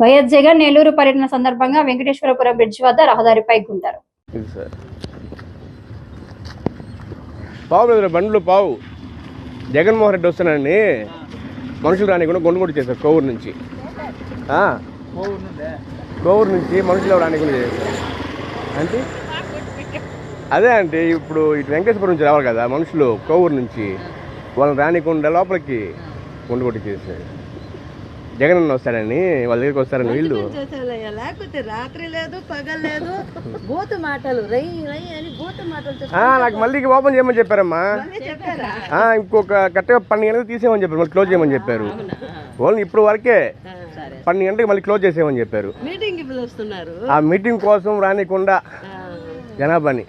YS Jagan Nellore పర్యటన సందర్భంగా Venkateswarapuram bridge వద్ద రహదారిపై గుంటారు సార్. పావు బండ్లు పావు. జగన్మోహన్ రెడ్డి వస్తున్నాడని మనుషులు రానికుండా గొండుగొట్టు చేశారు కోవూరు నుంచి. కోవూరు నుంచి మనుషులు రానికుండా చేశారు? అంటే అదే అంటే ఇప్పుడు ఇటు వెంకటేశ్వరం నుంచి రావాలి కదా మనుషులు కోవూరు నుంచి. వాళ్ళని రానికుండా లోపలికి గుండు చేశారు. జగన్ అన్న వస్తాడని వాళ్ళ దగ్గరికి వస్తారని వీళ్ళు. లేకపోతే రాత్రి లేదు పగలు లేదు. బూతు మాటలు రై రై అని బూతు మాటలు నాకు మళ్ళీ ఓపెన్ చేయమని చెప్పారమ్మా. ఇంకొక కరెక్ట్గా పన్నెండు గంటలకు తీసేయమని చెప్పారు మళ్ళీ క్లోజ్ చేయమని చెప్పారు. ఓన్లీ ఇప్పుడు వరకే పన్నెండు గంటలకు మళ్ళీ క్లోజ్ చేసేయమని చెప్పారు. మీటింగ్ ఆ మీటింగ్ కోసం రానికుండా జనాభాని.